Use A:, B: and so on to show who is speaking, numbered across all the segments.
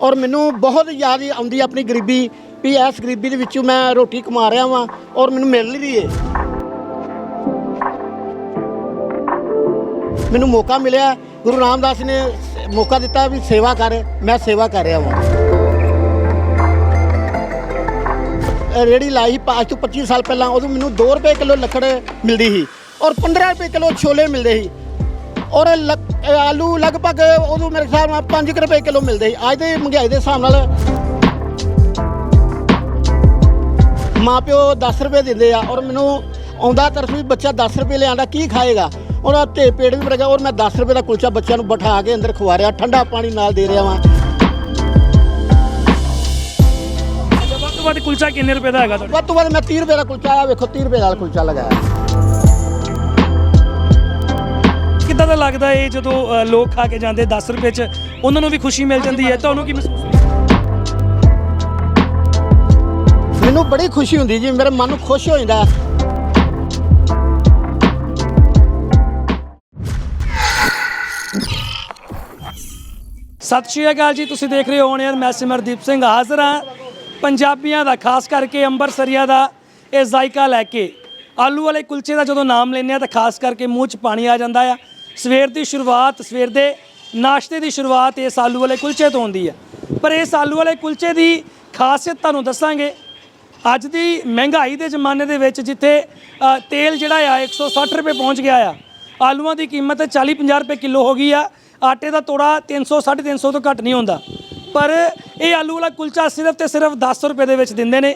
A: ਔਰ ਮੈਨੂੰ ਬਹੁਤ ਯਾਦ ਆਉਂਦੀ ਆਪਣੀ ਗਰੀਬੀ, ਵੀ ਇਸ ਗਰੀਬੀ ਦੇ ਵਿੱਚੋਂ ਮੈਂ ਰੋਟੀ ਕਮਾ ਰਿਹਾ ਵਾਂ ਔਰ ਮੈਨੂੰ ਮਿਲ ਨਹੀਂ ਰਹੀ ਏ। ਮੈਨੂੰ ਮੌਕਾ ਮਿਲਿਆ, ਗੁਰੂ ਰਾਮਦਾਸ ਨੇ ਮੌਕਾ ਦਿੱਤਾ ਵੀ ਸੇਵਾ ਕਰ, ਮੈਂ ਸੇਵਾ ਕਰ ਰਿਹਾ ਵਾਂ। ਇਹ ਰੇਹੜੀ ਲਾਈ ਪ- ਅੱਜ ਤੋਂ 25 ਸਾਲ ਪਹਿਲਾਂ ਉਦੋਂ ਮੈਨੂੰ 2 ਰੁਪਏ ਕਿਲੋ ਲੱਕੜ ਮਿਲਦੀ ਸੀ ਔਰ 15 ਰੁਪਏ ਕਿਲੋ ਛੋਲੇ ਮਿਲਦੇ ਸੀ ਔਰ ਲੱਕ- ਇਹ ਆਲੂ ਲਗਭਗ ਉਦੋਂ ਮੇਰੇ ਹਿਸਾਬ ਨਾਲ 5 ਰੁਪਏ ਕਿਲੋ ਮਿਲਦੇ ਸੀ। ਅੱਜ ਦੇ ਮਹਿੰਗਾਈ ਦੇ ਹਿਸਾਬ ਨਾਲ ਮਾਪਿਓ 10 ਰੁਪਏ ਦਿੰਦੇ ਆ ਔਰ ਮੈਨੂੰ ਆਉਂਦਾ ਤਰਸ ਵੀ ਬੱਚਾ 10 ਰੁਪਏ ਲਿਆਂਦਾ ਕੀ ਖਾਏਗਾ? ਉਹਦਾ ਢੇ ਪੇਟ ਵੀ ਭਰੇਗਾ ਔਰ ਮੈਂ 10 ਰੁਪਏ ਦਾ ਕੁਲਚਾ ਬੱਚਿਆਂ ਨੂੰ ਬਿਠਾ ਕੇ ਅੰਦਰ ਖਵਾ ਰਿਹਾ ਠੰਡਾ ਪਾਣੀ ਨਾਲ ਦੇ ਰਿਹਾ ਵਾਂ।
B: ਵੱਧ ਤੋਂ ਵੱਧ ਕੁਲਚਾ ਕਿੰਨੇ ਰੁਪਏ ਦਾ ਹੈਗਾ ਤੁਹਾਡਾ?
A: ਵੱਧ ਤੋਂ ਵੱਧ ਮੈਂ 30 ਰੁਪਏ ਦਾ ਕੁਲਚਾ ਆ ਵੇਖੋ 30 ਰੁਪਏ ਦਾ ਕੁਲਚਾ ਲਗਾਇਆ।
B: ਕਿੱਦਾਂ ਦਾ ਲੱਗਦਾ ਇਹ ਜਦੋਂ ਅ, ਲੋਕ ਖਾ ਕੇ ਜਾਂਦੇ 10 ਰੁਪਏ ਚ ਉਹਨਾਂ ਨੂੰ ਵੀ ਖੁਸ਼ੀ ਮਿਲ ਜਾਂਦੀ ਹੈ ਤੁਹਾਨੂੰ ਕੀ ਮਹਿਸੂਸ
A: ਮੈਨੂੰ ਬੜੀ ਖੁਸ਼ੀ ਹੁੰਦੀ ਜੀ ਮੇਰੇ ਮਨ ਨੂੰ ਖੁਸ਼ ਹੋ ਜਾਂਦਾ।
B: ਸਤਿ ਸ਼੍ਰੀ ਅਕਾਲ ਜੀ ਤੁਸੀਂ ਦੇਖ ਰਹੇ ਹੋ ਯਾਰ ਮੈਂ ਸਿਮਰਦੀਪ ਸਿੰਘ ਹਾਜ਼ਰ ਹਾਂ। ਪੰਜਾਬੀਆਂ ਦਾ ਖਾਸ ਕਰਕੇ ਅੰਬਰਸਰੀਆ ਦਾ ਇਹ ਜ਼ਾਇਕਾ ਲੈ ਕੇ ਆਲੂ ਵਾਲੇ ਕੁਲਚੇ ਦਾ ਜਦੋਂ ਨਾਮ ਲੈਂਦੇ ਆ ਤਾਂ ਖਾਸ ਕਰਕੇ ਮੂੰਹ 'ਚ ਪਾਣੀ ਆ ਜਾਂਦਾ ਆ। ਸਵੇਰ ਦੀ ਸ਼ੁਰੂਆਤ, ਸਵੇਰ ਦੇ ਨਾਸ਼ਤੇ ਦੀ ਸ਼ੁਰੂਆਤ ਇਸ ਆਲੂ ਵਾਲੇ ਕੁਲਚੇ ਤੋਂ ਹੁੰਦੀ ਹੈ। ਪਰ ਇਸ ਆਲੂ ਵਾਲੇ ਕੁਲਚੇ ਦੀ ਖਾਸੀਅਤ ਤੁਹਾਨੂੰ ਦੱਸਾਂਗੇ। ਅੱਜ ਦੀ ਮਹਿੰਗਾਈ ਦੇ ਜ਼ਮਾਨੇ ਦੇ ਵਿੱਚ ਜਿੱਥੇ ਤੇਲ ਜਿਹੜਾ ਆ 160 ਰੁਪਏ ਪਹੁੰਚ ਗਿਆ ਆ, ਆਲੂਆਂ ਦੀ ਕੀਮਤ 40 50 ਰੁਪਏ ਕਿਲੋ ਹੋ ਗਈ ਆ। ਆਟੇ ਦਾ ਤੋੜਾ 300 350 ਤੋਂ ਘੱਟ ਨਹੀਂ ਹੁੰਦਾ। ਪਰ ਇਹ ਆਲੂ ਵਾਲਾ ਕੁਲਚਾ ਸਿਰਫ ਤੇ ਸਿਰਫ 10 ਰੁਪਏ ਦੇ ਵਿੱਚ ਦਿੰਦੇ ਨੇ।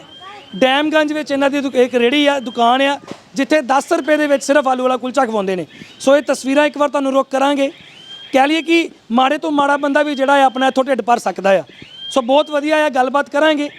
B: ਡੈਮਗੰਜ ਵਿੱਚ ਇਹਨਾਂ ਦੀ ਦੁਕ ਇੱਕ ਰੇੜੀ ਆ, ਦੁਕਾਨ ਆ, ਜਿੱਥੇ 10 ਰੁਪਏ ਦੇ ਵਿੱਚ ਸਿਰਫ ਆਲੂ ਵਾਲਾ ਕੁਲਚਾ ਖਵਾਉਂਦੇ ਨੇ। ਸੋ ਇਹ ਤਸਵੀਰਾਂ ਇੱਕ ਵਾਰ ਤੁਹਾਨੂੰ ਰੋਕ ਕਰਾਂਗੇ। ਕਹਿ ਲਈਏ ਕਿ ਮਾੜੇ ਤੋਂ ਮਾੜਾ ਬੰਦਾ ਵੀ ਜਿਹੜਾ ਹੈ ਆਪਣਾ ਇੱਥੋਂ ਢਿੱਡ ਭਰ ਸਕਦਾ ਆ। ਸੋ ਬਹੁਤ ਵਧੀਆ ਆ, ਗੱਲਬਾਤ ਕਰਾਂਗੇ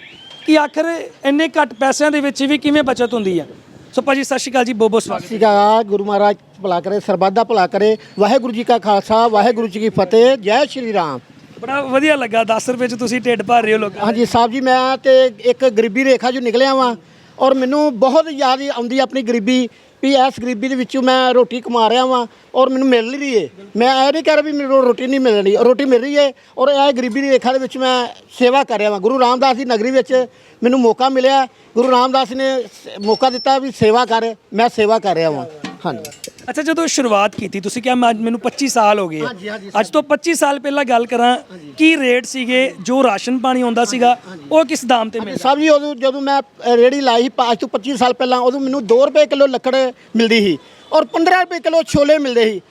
B: ਕਿ ਆਖਰ ਇੰਨੇ ਘੱਟ ਪੈਸਿਆਂ ਦੇ ਵਿੱਚ ਵੀ ਕਿਵੇਂ ਬਚਤ ਹੁੰਦੀ ਆ। ਸੋ ਭਾਜੀ, ਸਤਿ ਸ਼੍ਰੀ ਅਕਾਲ ਜੀ ਬਹੁਤ ਬਹੁਤ ਸ੍ਰੀ
A: ਅਕਾਲ, ਗੁਰੂ ਮਹਾਰਾਜ ਭਲਾ ਕਰੇ, ਸਰਬੱਤ ਦਾ ਭਲਾ ਕਰੇ। ਵਾਹਿਗੁਰੂ ਜੀ ਕਾ ਖਾਲਸਾ, ਵਾਹਿਗੁਰੂ ਜੀ ਕੀ ਫਤਿਹ, ਜੈ ਸ਼੍ਰੀ ਰਾਮ।
B: ਬੜਾ ਵਧੀਆ ਲੱਗਾ 10 ਰੁਪਏ ਚ ਤੁਸੀਂ ਢਿੱਡ ਭਰ ਰਹੇ ਹੋ ਲੋਕਾਂ
A: ਹਾਂਜੀ ਸਾਹਿਬ ਜੀ, ਮੈਂ ਤੇ ਇੱਕ ਗਰੀਬੀ ਰੇਖਾ ਚੋਂ ਨਿਕਲਿਆ ਵਾਂ ਔਰ ਮੈਨੂੰ ਬਹੁਤ ਯਾਦ ਆਉਂਦੀ ਆਪਣੀ ਗਰੀਬੀ ਵੀ ਇਸ ਗਰੀਬੀ ਦੇ ਵਿੱਚੋਂ ਮੈਂ ਰੋਟੀ ਕਮਾ ਰਿਹਾ ਵਾਂ ਔਰ ਮੈਨੂੰ ਮਿਲ ਨਹੀਂ ਰਹੀ ਏ। ਮੈਂ ਇਹ ਨਹੀਂ ਕਹਿ ਰਿਹਾ ਵੀ ਮੈਨੂੰ ਰੋਟੀ ਨਹੀਂ ਮਿਲ ਰਹੀ ਰੋਟੀ ਮਿਲ ਰਹੀ ਏ ਔਰ ਇਹ ਗਰੀਬੀ ਦੀ ਰੇਖਾ ਦੇ ਵਿੱਚ ਮੈਂ ਸੇਵਾ ਕਰ ਰਿਹਾ ਵਾਂ। ਗੁਰੂ ਰਾਮਦਾਸ ਦੀ ਨਗਰੀ ਵਿੱਚ ਮੈਨੂੰ ਮੌਕਾ ਮਿਲਿਆ, ਗੁਰੂ ਰਾਮਦਾਸ ਨੇ ਸ- ਮੌਕਾ ਦਿੱਤਾ ਵੀ ਸੇਵਾ ਕਰ, ਮੈਂ ਸੇਵਾ ਕਰ ਰਿਹਾ ਵਾਂ। ਹਾਂਜੀ।
B: ਅੱਛਾ ਜਦੋਂ ਸ਼ੁਰੂਆਤ ਕੀਤੀ ਤੁਸੀਂ ਕਿਹਾ ਮੈਂ ਮੈਨੂੰ 25 ਸਾਲ ਹੋ ਗਏ
A: ਹਾਂਜੀ, ਹਾਂਜੀ,
B: ਅੱਜ ਤੋਂ 25 ਸਾਲ ਪਹਿਲਾਂ ਗੱਲ ਕਰਾਂ ਕੀ ਰੇਟ ਸੀਗੇ ਜੋ ਰਾਸ਼ਨ ਪਾਣੀ ਆਉਂਦਾ ਸੀਗਾ ਉਹ ਕਿਸ ਦਾਮ ਤੇ ਮਿਲਦਾ?
A: ਸਾਹਿਬ ਜੀ ਉਦੋਂ ਜਦੋਂ ਮੈਂ ਅ, ਰੇਹੜੀ ਲਾਈ ਪ- ਅੱਜ ਤੋਂ 25 ਸਾਲ ਪਹਿਲਾਂ ਉਦੋਂ ਮੈਨੂੰ 2 ਰੁਪਏ ਕਿਲੋ ਲੱਕੜ ਮਿਲਦੀ ਸੀ ਔਰ 15 ਰੁਪਏ ਕਿਲੋ ਛੋਲੇ ਮਿਲਦੇ ਸੀ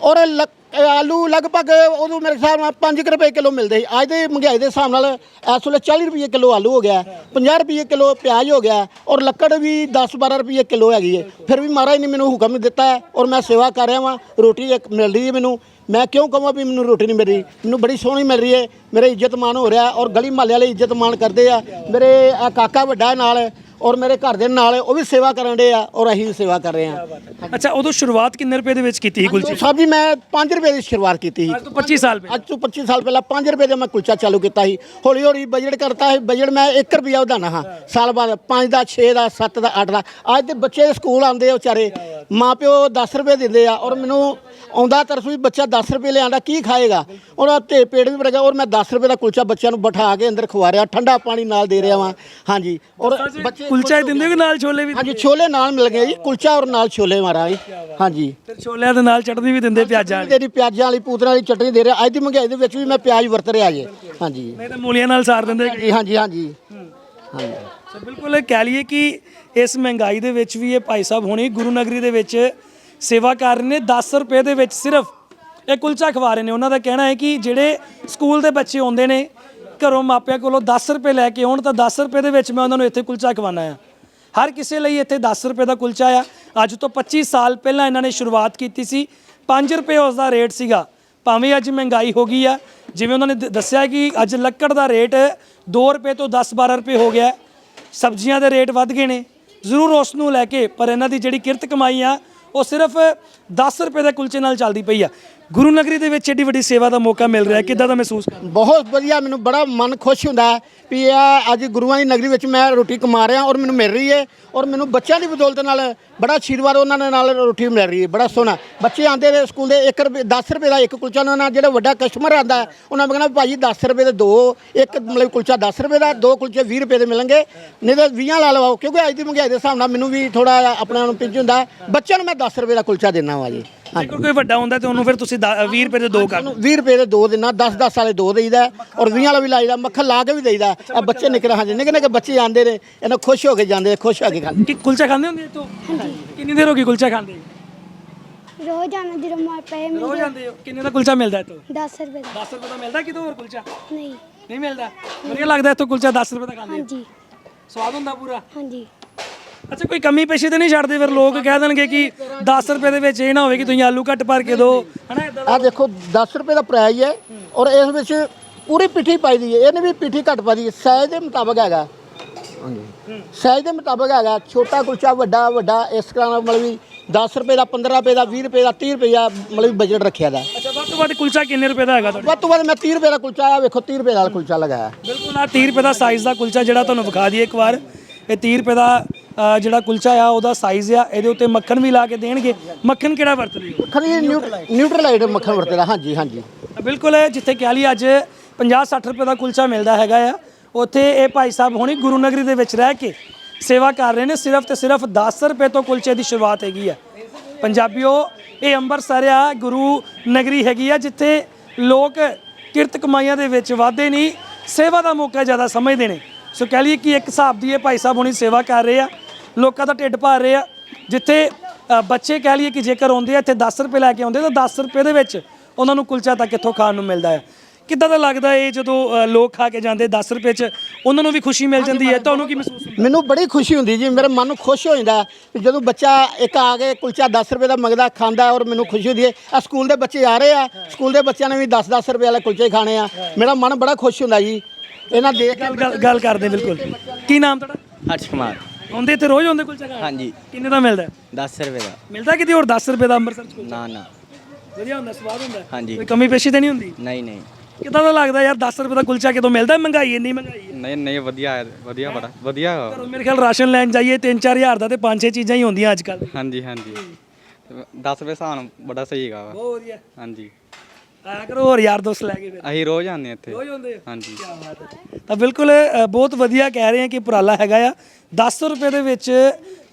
A: ਔਰ ਲੱਕ- ਇਹ ਆਲੂ ਲਗਭਗ ਉਦੋਂ ਮੇਰੇ ਹਿਸਾਬ ਨਾਲ 5 ਰੁਪਏ ਕਿਲੋ ਮਿਲਦੇ ਸੀ। ਅੱਜ ਦੇ ਮਹਿੰਗਾਈ ਦੇ ਹਿਸਾਬ ਨਾਲ ਇਸ ਵੇਲੇ 40 ਰੁਪਏ ਕਿਲੋ ਆਲੂ ਹੋ ਗਿਆ 50 ਰੁਪਏ ਕਿਲੋ ਪਿਆਜ਼ ਹੋ ਗਿਆ ਔਰ ਲੱਕੜ ਵੀ 10 12 ਰੁਪਏ ਕਿਲੋ ਹੈਗੀ ਹੈ। ਫਿਰ ਵੀ ਮਹਾਰਾਜ ਨੇ ਮੈਨੂੰ ਹੁਕਮ ਦਿੱਤਾ ਹੈ ਔਰ ਮੈਂ ਸੇਵਾ ਕਰ ਰਿਹਾ ਵਾਂ, ਰੋਟੀ ਇੱਕ ਮਿਲ ਰਹੀ ਹੈ ਮੈਨੂੰ। ਮੈਂ ਕਿਉਂ ਕਹਾਂ ਵੀ ਮੈਨੂੰ ਰੋਟੀ ਨਹੀਂ ਮਿਲ ਰਹੀ? ਮੈਨੂੰ ਬੜੀ ਸੋਹਣੀ ਮਿਲ ਰਹੀ ਹੈ। ਮੇਰੇ ਇੱਜ਼ਤ ਮਾਨ ਹੋ ਰਿਹਾ ਔਰ ਗਲੀ ਮਹੱਲੇ ਵਾਲੇ ਇੱਜ਼ਤ ਮਾਨ ਕਰਦੇ ਆ। ਮੇਰੇ ਆ ਕਾਕਾ ਵੱਡਾ ਨਾਲ ਔਰ ਮੇਰੇ ਘਰ ਦੇ ਨਾਲ ਉਹ ਵੀ ਸੇਵਾ ਕਰਨ ਦੇ ਆ ਔਰ ਅਸੀਂ ਵੀ ਸੇਵਾ ਕਰ ਰਹੇ ਆ
B: ਅੱਛਾ ਉਦੋਂ ਸ਼ੁਰੂਆਤ ਕਿੰਨੇ ਰੁਪਏ ਦੇ ਵਿੱਚ ਕੀਤੀ ਸੀ ਕੁਲਚੇ?
A: ਸਾਹਿਬ ਜੀ ਮੈਂ 5 ਰੁਪਏ ਦੀ ਸ਼ੁਰੂਆਤ ਕੀਤੀ ਸੀ।
B: ਅੱਜ ਤੋਂ 25 ਸਾਲ ਪਹਿਲਾਂ।
A: ਅੱਜ ਤੋਂ 25 ਸਾਲ ਪਹਿਲਾਂ 5 ਰੁਪਏ ਦਾ ਮੈਂ ਕੁਲਚਾ ਚਾਲੂ ਕੀਤਾ ਸੀ। ਹੌਲੀ ਹੌਲੀ ਬਜਟ ਕਰਤਾ ਹੈ ਬਜਟ ਮੈਂ 1 ਰੁਪਿਆ ਵਧਾਣਾ ਹਾਂ। ਸਾਲ ਬਾਅਦ 5 ਦਾ 6 ਦਾ 7 ਦਾ 8 ਦਾ। ਅੱਜ ਦੇ ਬੱਚੇ ਸਕੂਲ ਆਉਂਦੇ ਆ ਵਿਚਾਰੇ। ਮਾਪਿਓ 10 ਰੁਪਏ ਦਿੰਦੇ ਆ ਔਰ ਮੈਨੂੰ ਆਉਂਦਾ ਤਰਸ ਵੀ ਬੱਚਾ 10 ਰੁਪਏ ਲਿਆਂਦਾ ਕੀ ਖਾਏਗਾ? ਉਹਦਾ ਢੇ ਪੇਟ ਵੀ ਭਰੇਗਾ ਔਰ ਮੈਂ 10 ਰੁਪਏ ਦਾ ਕੁਲਚਾ ਬੱਚਿਆਂ ਨੂੰ ਬਿਠਾ ਕੇ ਅੰਦਰ ਖਵਾ ਰਿਹਾ ਠੰਡਾ ਪਾਣੀ ਨਾਲ ਦੇ ਰਿਹਾ ਵਾਂ। ਹਾਂਜੀ ਔਰ ਬੱਚੇ
B: ਕੁਲਚਾ ਹੀ ਦਿੰਦੇ ਹੋ ਕਿ ਨਾਲ ਛੋਲੇ ਵੀ
A: ਹਾਂਜੀ ਛੋਲੇ ਨਾਲ ਮਿਲ ਗਏ ਜੀ ਕੁਲਚਾ ਔਰ ਨਾਲ ਛੋਲੇ ਮਹਾਰਾਜ। ਹਾਂਜੀ।
B: ਫਿਰ ਛੋਲਿਆਂ ਦੇ ਨਾਲ ਚਟਨੀ ਵੀ ਦਿੰਦੇ ਪਿਆਜ਼ਾਂ ਵਾਲੀ?
A: ਤੇਰੀ ਪਿਆਜ਼ਾਂ ਵਾਲੀ ਪੂਤਰਾਂ ਵਾਲੀ ਚਟਨੀ ਦੇ ਰਿਹਾ ਅੱਜ ਦੀ ਮਹਿੰਗਾਈ ਦੇ ਵਿੱਚ ਵੀ ਮੈਂ ਪਿਆਜ਼ ਵਰਤ ਰਿਹਾ ਜੇ। ਹਾਂਜੀ।
B: ਨਹੀਂ ਤਾਂ ਮੂਲੀਆਂ ਨਾਲ ਸਾਰ ਦਿੰਦੇ
A: ਜੀ ਹਾਂਜੀ ਹਾਂਜੀ ਹਾਂਜੀ।
B: ਸੋ ਬਿਲਕੁਲ ਇਹ ਕਹਿ ਲਈਏ ਕਿ ਇਸ ਮਹਿੰਗਾਈ ਦੇ ਵਿੱਚ ਵੀ ਇਹ ਭਾਈ ਸਾਹਿਬ ਹੁਣੇ ਗੁਰੂ ਨਗਰੀ ਦੇ ਵਿੱਚ ਸੇਵਾ ਕਰ ਰਹੇ ਨੇ 10 ਰੁਪਏ ਦੇ ਵਿੱਚ ਸਿਰਫ ਇਹ ਕੁਲਚਾ ਖਵਾ ਰਹੇ ਨੇ। ਉਹਨਾਂ ਦਾ ਕਹਿਣਾ ਹੈ ਕਿ ਜਿਹੜੇ ਸਕੂਲ ਦੇ ਬੱਚੇ ਆਉਂਦੇ ਨੇ, ਘਰੋਂ ਮਾਪਿਆਂ ਕੋਲੋਂ 10 ਰੁਪਏ ਲੈ ਕੇ ਆਉਣ ਤਾਂ 10 ਰੁਪਏ ਦੇ ਵਿੱਚ ਮੈਂ ਉਹਨਾਂ ਨੂੰ ਇੱਥੇ ਕੁਲਚਾ ਖਵਾਉਣਾ ਆ ਹਰ ਕਿਸੇ ਲਈ ਇੱਥੇ 10 ਰੁਪਏ ਦਾ ਕੁਲਚਾ ਆ। ਅੱਜ ਤੋਂ 25 ਸਾਲ ਪਹਿਲਾਂ ਇਹਨਾਂ ਨੇ ਸ਼ੁਰੂਆਤ ਕੀਤੀ ਸੀ। 5 ਰੁਪਏ ਉਸ ਦਾ ਰੇਟ ਸੀਗਾ। ਭਾਵੇਂ ਅੱਜ ਮਹਿੰਗਾਈ ਹੋ ਗਈ ਆ। ਜਿਵੇਂ ਉਹਨਾਂ ਨੇ ਦ- ਦੱਸਿਆ ਕਿ ਅੱਜ ਲੱਕੜ ਦਾ ਰੇਟ 2 ਰੁਪਏ ਤੋਂ 10 12 ਰੁਪਏ ਹੋ ਗਿਆ। ਸਬਜ਼ੀਆਂ ਦੇ ਰੇਟ ਵੱਧ ਗਏ ਨੇ। ਜ਼ਰੂਰ ਉਸ ਨੂੰ ਲੈ ਕੇ, ਪਰ ਇਹਨਾਂ ਦੀ ਜਿਹੜੀ ਕਿਰਤ ਕਮਾਈ ਆ ਉਹ ਸਿਰਫ 10 ਰੁਪਏ ਦੇ ਕੁਲਚੇ ਨਾਲ ਚੱਲਦੀ ਪਈ ਆ। ਗੁਰੂ ਨਗਰੀ ਦੇ ਵਿੱਚ ਏਡੀ ਵੱਡੀ ਸੇਵਾ ਦਾ ਮੌਕਾ ਮਿਲ ਰਿਹਾ, ਕਿੱਦਾਂ ਦਾ ਮਹਿਸੂਸ ਕਰ
A: ਬਹੁਤ ਵਧੀਆ, ਮੈਨੂੰ ਬੜਾ ਮਨ ਖੁਸ਼ ਹੁੰਦਾ ਹੈ ਵੀ ਇਹ ਅੱਜ ਗੁਰੂਆਂ ਦੀ ਨਗਰੀ ਵਿੱਚ ਮੈਂ ਰੋਟੀ ਕਮਾ ਰਿਹਾ ਔਰ ਮੈਨੂੰ ਮਿਲ ਰਹੀ ਹੈ ਔਰ ਮੈਨੂੰ ਬੱਚਿਆਂ ਦੀ ਬਦੌਲਤ ਨਾਲ ਬੜਾ ਆਸ਼ੀਰਵਾਦ ਉਹਨਾਂ ਦੇ ਨਾਲ ਰੋਟੀ ਮਿਲ ਰਹੀ ਹੈ, ਬੜਾ ਸੋਹਣਾ। ਬੱਚੇ ਆਉਂਦੇ ਨੇ ਸਕੂਲ ਦੇ 1 ਰੁਪਏ 10 ਰੁਪਏ ਦਾ ਇੱਕ ਕੁਲਚਾ ਉਹਨਾਂ ਨਾਲ, ਜਿਹੜਾ ਵੱਡਾ ਕਸਟਮਰ ਆਂਦਾ ਉਹਨਾਂ ਨੂੰ ਕਹਿੰਦਾ ਭਾਜੀ 10 ਰੁਪਏ ਦੇ ਦੋ, ਇੱਕ ਮਤਲਬ ਕੁਲਚਾ 10 ਰੁਪਏ ਦਾ, ਦੋ ਕੁਲਚੇ 20 ਰੁਪਏ ਦੇ ਮਿਲਣਗੇ, ਨਹੀਂ ਤਾਂ 20 ਲਾ ਲਵਾਓ, ਕਿਉਂਕਿ ਅੱਜ ਦੀ ਮਹਿੰਗਾਈ ਦੇ ਹਿਸਾਬ ਨਾਲ ਮੈਨੂੰ ਵੀ ਥੋੜਾ ਆਪਣੇ ਨੂੰ ਪਿੰਜ ਹੁੰਦਾ ਬੱਚਿਆਂ ਨੂੰ ਮੈਂ 10 ਰੁਪਏ ਦਾ ਕੁਲਚਾ ਦੇਣਾ ਵਾ ਜੀ।
B: ਜੇਕਰ ਕੋਈ ਵੱਡਾ ਹੁੰਦਾ ਤੇ ਉਹਨੂੰ ਫਿਰ ਤੁਸੀਂ 20 ਰੁਪਏ ਦੇ ਦੋ ਕਰ
A: ਉਹਨੂੰ 20 ਰੁਪਏ ਦੇ ਦੋ ਦਿਨਾਂ 10 10 ਵਾਲੇ ਦੋ ਦੇਈਦਾ ਔਰ 20 ਵਾਲਾ ਵੀ ਲਾਈਦਾ ਮੱਖਣ ਲਾ ਕੇ ਵੀ ਦੇਈਦਾ ਆ ਬੱਚੇ ਨਿਕਲ ਹਾਂਜੀ ਨਿੱਕੇ ਨਿੱਕੇ ਬੱਚੇ ਆਉਂਦੇ ਨੇ ਇਹਨਾਂ ਖੁਸ਼ ਹੋ ਕੇ ਜਾਂਦੇ ਖੁਸ਼ ਹੋ ਕੇ ਖਾਂਦੇ।
B: ਕਿ ਕੁਲਚਾ ਖਾਂਦੇ ਹੁੰਦੇ ਤੋਂ ਕਿੰਨੀ ਦੇਰ ਹੋ ਗਈ ਕੁਲਚਾ ਖਾਂਦੇ?
C: ਰੋਜ਼ ਆਣਾ ਜਦੋਂ ਮਾਰ ਪਏ
B: ਰੋਜ਼ ਆਉਂਦੇ ਹੋ? ਕਿੰਨੇ ਦਾ ਕੁਲਚਾ ਮਿਲਦਾ ਇੱਥੋਂ?
C: 10 ਰੁਪਏ ਦਾ।
B: 10 ਰੁਪਏ ਦਾ ਮਿਲਦਾ ਕਿਤੋਂ ਹੋਰ ਕੁਲਚਾ?
C: ਨਹੀਂ।
B: ਨਹੀਂ ਮਿਲਦਾ? ਵਧੀਆ ਲੱਗਦਾ ਇੱਥੋਂ ਕੁਲਚਾ 10 ਰੁਪਏ ਦਾ ਖਾਂਦੇ ਹੋ?
C: ਹਾਂਜੀ।
B: ਸਵਾਦ ਹੁੰਦਾ ਪੂਰਾ?
C: ਹਾਂਜੀ।
B: ਅੱਛਾ ਕੋਈ ਕਮੀ ਪੇਸ਼ੀ ਤੇ ਨਹੀਂ ਛੱਡਦੇ ਫਿਰ ਲੋਕ? ਕਹਿ ਦੇਣਗੇ ਕਿ 10 ਰੁਪਏ ਦੇ ਵਿੱਚ ਇਹ ਨਾ ਹੋਵੇ ਕਿ ਤੁਸੀਂ ਆਲੂ ਘੱਟ ਭਰ ਕੇ ਦਿਓ। ਹਨਾ ਇਦਾਂ
A: ਆ ਦੇਖੋ 10 ਰੁਪਏ ਦਾ ਪ੍ਰਾਈਜ਼ ਹੈ ਔਰ ਇਸ ਵਿੱਚ ਪੂਰੀ ਪਿੱਠੀ ਪਾਈ ਦੀ ਹੈ। ਇਹਨੇ ਵੀ ਪਿੱਠੀ ਘੱਟ ਪਾਈ ਦੀ ਹੈ। ਸਾਈਜ਼ ਦੇ ਮੁਤਾਬਕ ਹੈਗਾ। ਹਾਂਜੀ। ਸਾਈਜ਼ ਦੇ ਮੁਤਾਬਕ ਹੈਗਾ। ਛੋਟਾ ਕੁਲਚਾ ਵੱਡਾ ਵੱਡਾ ਇਸ ਤਰ੍ਹਾਂ ਨਾਲ ਮਤਲਬ ਵੀ 10 ਰੁਪਏ ਦਾ 15 ਰੁਪਏ ਦਾ 20 ਰੁਪਏ ਦਾ 30 ਰੁਪਏ ਦਾ ਮਤਲਬ ਬਜਟ ਰੱਖਿਆ ਦਾ।
B: ਅੱਛਾ ਵੱਧ ਤੋਂ ਵੱਧ ਕੁਲਚਾ ਕਿੰਨੇ ਰੁਪਏ ਦਾ ਹੈਗਾ ਤੁਹਾਡਾ?
A: ਵੱਧ ਤੋਂ ਵੱਧ ਮੈਂ 30 ਰੁਪਏ ਦਾ ਕੁਲਚਾ ਆ ਵੇਖੋ 30 ਰੁਪਏ ਦਾ ਕੁਲਚਾ ਲਗਾਇਆ।
B: ਬਿਲਕੁਲ ਆ 30 ਰੁਪਏ ਦਾ ਸਾਈਜ਼ ਦਾ ਕੁਲਚਾ ਜਿਹੜਾ ਤੁਹਾਨੂੰ ਵਿਖਾ ਦਈਏ ਇੱਕ ਵਾਰ। ਇਹ 30 ਰੁਪਏ ਦਾ ਜਿਹੜਾ ਕੁਲਚਾ ਆ ਉਹਦਾ ਸਾਈਜ਼ ਆ ਇਹਦੇ ਉੱਤੇ ਮੱਖਣ ਵੀ ਲਾ ਕੇ ਦੇਣਗੇ। ਮੱਖਣ ਕਿਹੜਾ ਵਰਤਦੇ ਹੋ?
A: ਖਰੀ ਨਿਊਟਰਲਾਈਟ ਮੱਖਣ ਵਰਤਦਾ ਹਾਂਜੀ ਹਾਂਜੀ।
B: ਬਿਲਕੁਲ ਜਿੱਥੇ ਕਹਿ ਲਈ ਅੱਜ 50 60 ਰੁਪਏ ਦਾ ਕੁਲਚਾ ਮਿਲਦਾ ਹੈਗਾ ਆ। ਉੱਥੇ ਇਹ ਭਾਈ ਸਾਹਿਬ ਹੁਣੀ ਗੁਰੂ ਨਗਰੀ ਦੇ ਵਿੱਚ ਰਹਿ ਕੇ ਸੇਵਾ ਕਰ ਰਹੇ ਨੇ ਸਿਰਫ ਤੇ ਸਿਰਫ 10 ਰੁਪਏ ਤੋਂ ਕੁਲਚੇ ਦੀ ਸ਼ੁਰੂਆਤ ਹੈਗੀ ਆ। ਪੰਜਾਬੀਓ ਇਹ ਅੰਮ੍ਰਿਤਸਰ ਆ ਗੁਰੂ ਨਗਰੀ ਹੈਗੀ ਆ ਜਿੱਥੇ ਲੋਕ ਕਿਰਤ ਕਮਾਈਆਂ ਦੇ ਵਿੱਚ ਵਾਧੇ ਨਹੀਂ ਸੇਵਾ ਦਾ ਮੌਕਾ ਜ਼ਿਆਦਾ ਸਮਝਦੇ ਨੇ। ਸੋ ਕਹਿ ਲਈਏ ਕਿ ਇੱਕ ਹਿਸਾਬ ਦੀ ਇਹ ਭਾਈ ਸਾਹਿਬ ਹੁਣੀ ਸੇਵਾ ਕਰ ਰਹੇ ਆ। ਲੋਕਾਂ ਦਾ ਢਿੱਡ ਭਰ ਰਹੇ। ਆ ਜਿੱਥੇ ਅ, ਬੱਚੇ ਕਹਿ ਲਈਏ ਕਿ ਜੇਕਰ ਆਉਂਦੇ ਆ ਇੱਥੇ 10 ਰੁਪਏ ਲੈ ਕੇ ਆਉਂਦੇ ਤਾਂ 10 ਰੁਪਏ ਦੇ ਵਿੱਚ ਉਹਨਾਂ ਨੂੰ ਕੁਲਚਾ ਤੱਕ ਇੱਥੋਂ ਖਾਣ ਨੂੰ ਮਿਲਦਾ ਹੈ ਕਿੱਦਾਂ ਦਾ ਲੱਗਦਾ ਇਹ ਜਦੋਂ ਅ, ਲੋਕ ਖਾ ਕੇ ਜਾਂਦੇ 10 ਰੁਪਏ 'ਚ ਉਹਨਾਂ ਨੂੰ ਵੀ ਖੁਸ਼ੀ ਮਿਲ ਜਾਂਦੀ ਹੈ? ਤੁਹਾਨੂੰ ਕੀ ਮਹਿਸੂਸ ਹੁੰਦਾ?
A: ਮੈਨੂੰ ਬੜੀ ਖੁਸ਼ੀ ਹੁੰਦੀ ਜੀ ਮੇਰੇ ਮਨ ਨੂੰ ਖੁਸ਼ ਹੋ ਜਾਂਦਾ ਵੀ ਜਦੋਂ ਬੱਚਾ ਇੱਕ ਆ ਕੇ ਕੁਲਚਾ 10 ਰੁਪਏ ਦਾ ਮੰਗਦਾ ਖਾਂਦਾ ਔਰ ਮੈਨੂੰ ਖੁਸ਼ੀ ਹੁੰਦੀ ਹੈ। ਆ ਸਕੂਲ ਦੇ ਬੱਚੇ ਆ ਰਹੇ ਆ ਸਕੂਲ ਦੇ ਬੱਚਿਆਂ ਨੇ ਵੀ 10-10 ਰੁਪਏ ਵਾਲੇ ਕੁਲਚੇ ਖਾਣੇ ਆ। ਮੇਰਾ ਮਨ ਬੜਾ ਖੁਸ਼ ਹੁੰਦਾ ਜੀ। ਇਹਨਾਂ ਦੇਖ ਕੇ
B: ਗੱਲ ਗੱਲ ਗੱਲ ਕਰਦੇ ਬਿਲਕੁਲ। ਕੀ ਨਾਮ ਤੁਹਾਡਾ?
D: ਹਰਸ਼ ਕੁਮਾਰ।
B: ਆਉਂਦੇ ਇੱਥੇ ਰੋਜ਼ ਆਉਂਦੇ ਕੁਲਚਾ ਖਾਣ
D: ਹਾਂਜੀ।
B: ਕਿੰਨੇ ਦਾ ਮਿਲਦਾ? ਹੈ?
D: 10 ਰੁਪਏ ਦਾ।
B: ਮਿਲਦਾ ਕਿਤੇ ਹੋਰ 10 ਰੁਪਏ ਦਾ ਅੰਮ੍ਰਿਤਸਰ 'ਚ ਕੁਲਚਾ
D: ਨਾ ਨਾ।
B: ਵਧੀਆ ਹੁੰਦਾ ਸਵਾਦ ਹੁੰਦਾ?
D: ਹਾਂਜੀ।
B: ਕੋਈ ਕਮੀ ਪੇਸ਼ੀ ਤੇ ਨਹੀਂ ਹੁੰਦੀ?
D: ਨਹੀਂ ਨਹੀਂ।
B: ਕਿੱਦਾਂ ਦਾ ਲੱਗਦਾ ਯਾਰ 10 ਰੁਪਏ ਦਾ ਕੁਲਚਾ ਕਿਤੋਂ ਮਿਲਦਾ? ਮਹਿੰਗਾਈ ਇੰਨੀ ਮਹਿੰਗਾਈ ਹੈ।
E: ਨਹੀਂ ਨਹੀਂ ਵਧੀਆ ਹੈ ਵਧੀਆ ਬੜਾ ਵਧੀਆ।
B: ਘਰੋਂ ਮੇਰੇ ਖਿਆਲ ਰਾਸ਼ਨ ਲੈਣ ਜਾਈਏ 3-4000 ਦਾ ਤੇ 5-6 ਚੀਜ਼ਾਂ ਹੀ ਹੁੰਦੀਆਂ ਅੱਜ ਕੱਲ੍ਹ।
E: ਹਾਂਜੀ ਹਾਂਜੀ। 10 ਰੁਪਏ ਸਾਨ ਬੜਾ ਸਹੀ ਹੈਗਾ ਵਾ।
B: ਬਹੁਤ ਵਧੀਆ।
E: ਹਾਂਜੀ।
B: ਆਇਆ ਕਰੋ ਹੋਰ ਯਾਰ ਦੋਸਤ ਲੈ ਕੇ ਫਿਰ।
E: ਅਸੀਂ ਰੋਜ਼ ਆਉਂਦੇ ਹਾਂ ਇੱਥੇ।
B: ਰੋਜ਼ ਆਉਂਦੇ ਹੋ
E: ਹਾਂਜੀ।
B: ਕਿਆ ਬਾਤ ਹੈ। ਤਾਂ ਬਿਲਕੁਲ ਅ, ਬਹੁਤ ਵਧੀਆ ਕਹਿ ਰਹੇ ਆ ਕਿ ਉਪਰਾਲਾ ਹੈਗਾ ਆ। 10 ਰੁਪਏ ਦੇ ਵਿੱਚ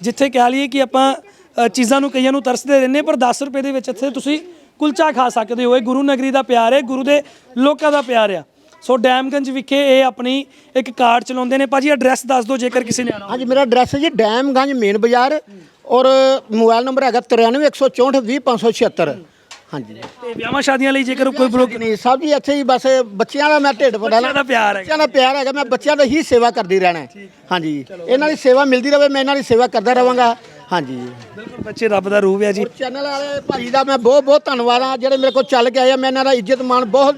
B: ਜਿੱਥੇ ਕਹਿ ਲਈਏ ਕਿ ਆਪਾਂ ਅ, ਚੀਜ਼ਾਂ ਨੂੰ ਕਈਆਂ ਨੂੰ ਤਰਸਦੇ ਰਹਿੰਦੇ ਪਰ 10 ਰੁਪਏ ਦੇ ਵਿੱਚ ਇੱਥੇ ਤੁਸੀਂ ਕੁਲਚਾ ਖਾ ਸਕਦੇ ਹੋ। ਇਹ ਗੁਰੂ ਨਗਰੀ ਦਾ ਪਿਆਰ ਹੈ ਗੁਰੂ ਦੇ ਲੋਕਾਂ ਦਾ ਪਿਆਰ ਆ। ਸੋ ਡੈਮਗੰਜ ਵਿਖੇ ਇਹ ਆਪਣੀ ਇੱਕ ਕਾਰਡ ਚਲਾਉਂਦੇ ਨੇ। ਭਾਜੀ ਐਡਰੈਸ ਦੱਸ ਦਿਓ ਜੇਕਰ ਕਿਸੇ ਨੇ ਆਣਾ
A: ਹਾਂਜੀ ਮੇਰਾ ਐਡਰੈਸ ਹੈ ਜੀ ਡੈਮਗੰਜ ਮੇਨ ਬਾਜ਼ਾਰ ਔਰ ਮੋਬਾਈਲ ਨੰਬਰ ਹੈਗਾ 9314420576 ਹਾਂਜੀ।
B: ਤੇ ਵਿਆਹਾਂ ਸ਼ਾਦੀਆਂ ਲਈ ਜੇਕਰ ਕੋਈ ਬਰੋਕ
A: ਨਹੀਂ ਸਾਹਿਬ ਜੀ ਇੱਥੇ ਹੀ ਬਸ ਬੱਚਿਆਂ ਦਾ ਮੈਂ ਢਿੱਡ ਪੜਾ
B: ਬੱਚਿਆਂ ਦਾ ਪਿਆਰ ਹੈ
A: ਬੱਚਿਆਂ ਦਾ ਪਿਆਰ ਹੈਗਾ ਮੈਂ ਬੱਚਿਆਂ ਦਾ ਹੀ ਸੇਵਾ ਕਰਦੀ ਰਹਿਣਾ ਹੈ। ਹਾਂਜੀ। ਇਹਨਾਂ ਦੀ ਸੇਵਾ ਮਿਲਦੀ ਰਹੇ ਮੈਂ ਇਹਨਾਂ ਦੀ ਸੇਵਾ ਕਰਦਾ ਰਵਾਂਗਾ। ਹਾਂਜੀ।
B: ਬਿਲਕੁਲ ਬੱਚੇ ਰੱਬ ਦਾ ਰੂਪ ਹੈ ਜੀ।
A: ਚੈਨਲ ਵਾਲੇ ਭਾਜੀ ਦਾ ਮੈਂ ਬਹੁਤ ਬਹੁਤ ਧੰਨਵਾਦ ਆ ਜਿਹੜੇ ਮੇਰੇ ਕੋਲ ਚੱਲ ਕੇ ਆਏ ਆ ਮੈਂ ਇਹਨਾਂ ਦਾ ਇੱਜ਼ਤ ਮਾਣ ਬਹੁਤ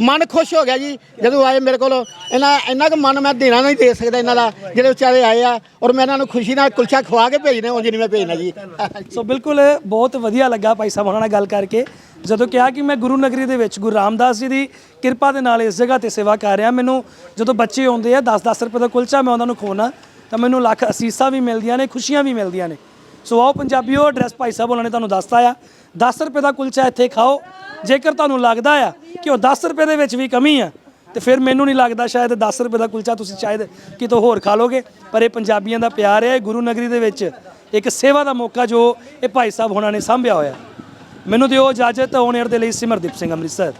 A: ਮਨ ਖੁਸ਼ ਹੋ ਗਿਆ ਜੀ, ਜਦੋਂ ਆਏ ਮੇਰੇ ਕੋਲ। ਇਹਨਾਂ ਇੰਨਾ ਕੁ ਮਨ ਮੈਂ ਦੇਣਾ ਨਹੀਂ ਦੇ ਸਕਦਾ ਇਹਨਾਂ ਦਾ, ਜਿਹੜੇ ਵਿਚਾਰੇ ਆਏ ਆ, ਔਰ ਮੈਂ ਇਹਨਾਂ ਨੂੰ ਖੁਸ਼ੀ ਨਾਲ ਕੁਲਚਾ ਖਵਾ ਕੇ ਭੇਜਣਾ ਉਂਝ ਨਹੀਂ ਮੈਂ ਭੇਜਣਾ ਜੀ।
B: ਸੋ ਬਿਲਕੁਲ ਬਹੁਤ ਵਧੀਆ ਲੱਗਾ ਭਾਈ ਸਾਹਿਬ ਉਹਨਾਂ ਨਾਲ ਗੱਲ ਕਰਕੇ। ਜਦੋਂ ਕਿਹਾ ਕਿ ਮੈਂ ਗੁਰੂ ਨਗਰੀ ਦੇ ਵਿੱਚ, ਗੁਰੂ ਰਾਮਦਾਸ ਜੀ ਦੀ ਕਿਰਪਾ ਦੇ ਨਾਲ ਇਸ ਜਗ੍ਹਾ ਤੇ ਸੇਵਾ ਕਰ ਰਿਹਾ, ਮੈਨੂੰ ਜਦੋਂ ਬੱਚੇ ਆਉਂਦੇ ਆ 10-10 ਰੁਪਏ ਦਾ ਕੁਲਚਾ ਮੈਂ ਉਹਨਾਂ ਨੂੰ ਖਵਾਉਣਾ ਤਾਂ ਮੈਨੂੰ ਲੱਖ ਅਸੀਸਾਂ ਵੀ ਮਿਲਦੀਆਂ ਨੇ, ਖੁਸ਼ੀਆਂ ਵੀ ਮਿਲਦੀਆਂ ਨੇ। ਸੋ ਆਓ ਪੰਜਾਬੀਓ ਐਡਰੈਸ ਭਾਈ ਸਾਹਿਬ ਉਹਨਾਂ ਨੇ ਤੁਹਾਨੂੰ ਦੱਸਤਾ ਆ। 10 ਰੁਪਏ ਦਾ ਕੁਲਚਾ ਇੱਥੇ ਖਾਓ ਜੇਕਰ ਤੁਹਾਨੂੰ ਲੱਗਦਾ ਆ ਕਿ ਉਹ 10 ਰੁਪਏ ਦੇ ਵਿੱਚ ਵੀ ਕਮੀ ਆ, ਤੇ ਫਿਰ ਮੈਨੂੰ ਨਹੀਂ ਲੱਗਦਾ ਸ਼ਾਇਦ 10 ਰੁਪਏ ਦਾ ਕੁਲਚਾ ਤੁਸੀਂ ਸ਼ਾਇਦ ਕਿਤੋਂ ਹੋਰ ਖਾ ਲੋਗੇ। ਪਰ ਇਹ ਪੰਜਾਬੀਆਂ ਦਾ ਪਿਆਰ ਹੈ ਗੁਰੂ ਨਗਰੀ ਦੇ ਵਿੱਚ ਇੱਕ ਸੇਵਾ ਦਾ ਮੌਕਾ ਜੋ ਇਹ ਭਾਈ ਸਾਹਿਬ ਹੋਣਾ ਨੇ ਸਾਂਭਿਆ ਹੋਇਆ। ਮੈਨੂੰ ਦਿਓ ਇਜਾਜ਼ਤ ਔਨ 에ਅਰ ਦੇ ਲਈ ਸਿਮਰਦੀਪ ਸਿੰਘ ਅੰਮ੍ਰਿਤਸਰ।